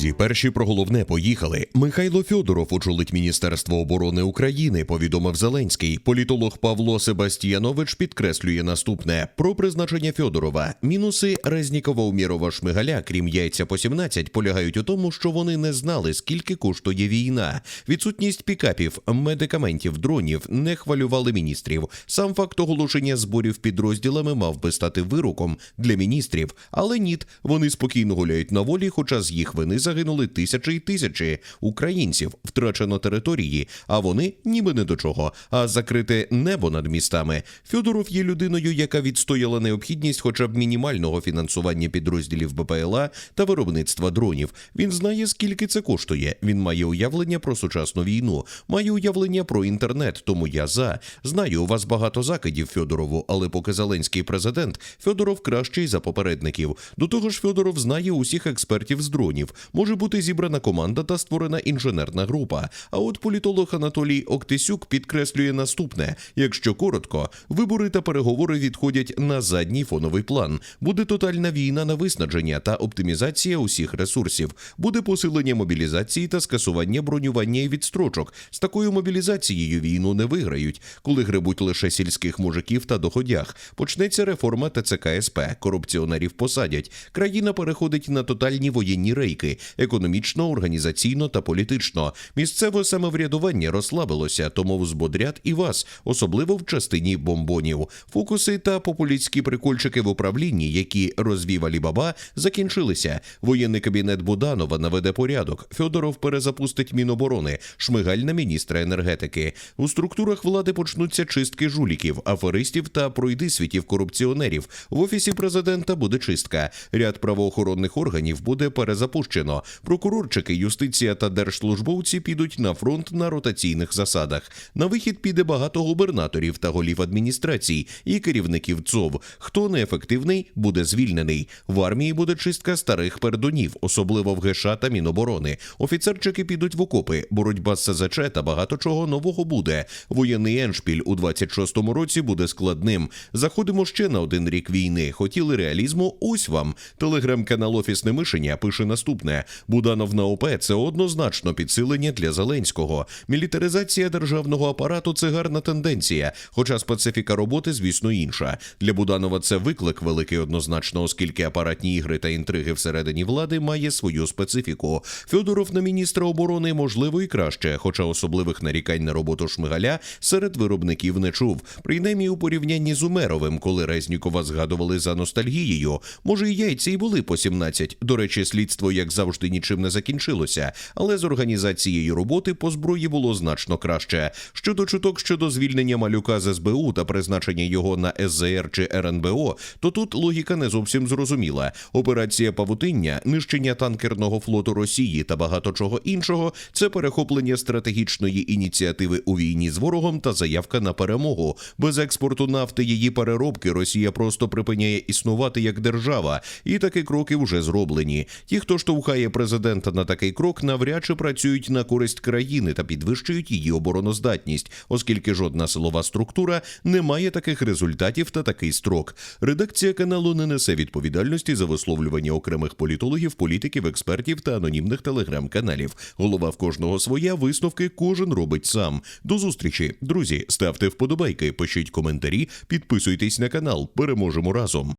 Друзі, перші про головне поїхали. Михайло Фьодоров очолить Міністерство оборони України. Повідомив Зеленський. Політолог Павло Себастьянович підкреслює наступне про призначення Фьодорова. Мінуси Резнікова Умірова Шмигаля, крім яйця по 17, полягають у тому, що вони не знали, скільки коштує війна. Відсутність пікапів, медикаментів, дронів не хвалювали міністрів. Сам факт оголошення зборів підрозділами мав би стати вироком для міністрів, але ніт, вони спокійно гуляють на волі, хоча з їх вини загинули тисячі і тисячі українців, втрачено території, а вони ніби не до чого. А закрите небо над містами. Фьодоров є людиною, яка відстояла необхідність хоча б мінімального фінансування підрозділів БПЛА та виробництва дронів. Він знає, скільки це коштує. Він має уявлення про сучасну війну, має уявлення про інтернет. Тому я за знаю, у вас багато закидів Фьодорову, але поки Зеленський президент, Фьодоров кращий за попередників. До того ж, Фьодоров знає усіх експертів з дронів. Може бути зібрана команда та створена інженерна група. А от політолог Анатолій Октисюк підкреслює наступне: якщо коротко, вибори та переговори відходять на задній фоновий план. Буде тотальна війна на виснаження та оптимізація усіх ресурсів. Буде посилення мобілізації та скасування бронювання і відстрочок. З такою мобілізацією війну не виграють, коли гребуть лише сільських мужиків та доходях. Почнеться реформа ТЦК СП, корупціонерів посадять. Країна переходить на тотальні воєнні рейки, економічно, організаційно та політично. Місцеве самоврядування розслабилося, тому взбодрять і вас, особливо в частині бомбонів. Фокуси та популістські прикольчики в управлінні, які розвів Алібаба, закінчилися. Воєнний кабінет Буданова наведе порядок. Федоров перезапустить Міноборони, Шмигаль на міністра енергетики. У структурах влади почнуться чистки жуліків, аферистів та пройдисвітів корупціонерів. В офісі президента буде чистка. Ряд правоохоронних органів буде перезапущено. Прокурорчики, юстиція та держслужбовці підуть на фронт на ротаційних засадах. На вихід піде багато губернаторів та голів адміністрацій і керівників ЦОВ. Хто неефективний, буде звільнений. В армії буде чистка старих пердунів, особливо в ГШ та Міноборони. Офіцерчики підуть в окопи, боротьба з СЗЧ та багато чого нового буде. Воєнний еншпіль у 26-му році буде складним. Заходимо ще на один рік війни. Хотіли реалізму? Ось вам. Телеграм-канал Офісне мишення пише наступне: Буданов на ОП це однозначно підсилення для Зеленського. Мілітаризація державного апарату це гарна тенденція, хоча специфіка роботи, звісно, інша. Для Буданова це виклик великий однозначно, оскільки апаратні ігри та інтриги всередині влади має свою специфіку. Федоров на міністра оборони можливо і краще, хоча особливих нарікань на роботу Шмигаля серед виробників не чув. Принаймні у порівнянні з Умеровим, коли Резнікова згадували за ностальгією. Може, і яйці й були по 17. До речі, слідство, як завжди, нічим не закінчилося, але з організацією роботи по зброї було значно краще. Щодо чуток щодо звільнення малюка з СБУ та призначення його на СЗР чи РНБО, то тут логіка не зовсім зрозуміла. Операція Павутиння, нищення танкерного флоту Росії та багато чого іншого це перехоплення стратегічної ініціативи у війні з ворогом та заявка на перемогу. Без експорту нафти її переробки Росія просто припиняє існувати як держава, і такі кроки вже зроблені. Ті, хто штовхає президента на такий крок, навряд чи працюють на користь країни та підвищують її обороноздатність, оскільки жодна силова структура не має таких результатів та такий строк. Редакція каналу не несе відповідальності за висловлювання окремих політологів, політиків, експертів та анонімних телеграм-каналів. Голова в кожного своя висновки кожен робить сам. До зустрічі, друзі. Ставте вподобайки, пишіть коментарі, підписуйтесь на канал. Переможемо разом.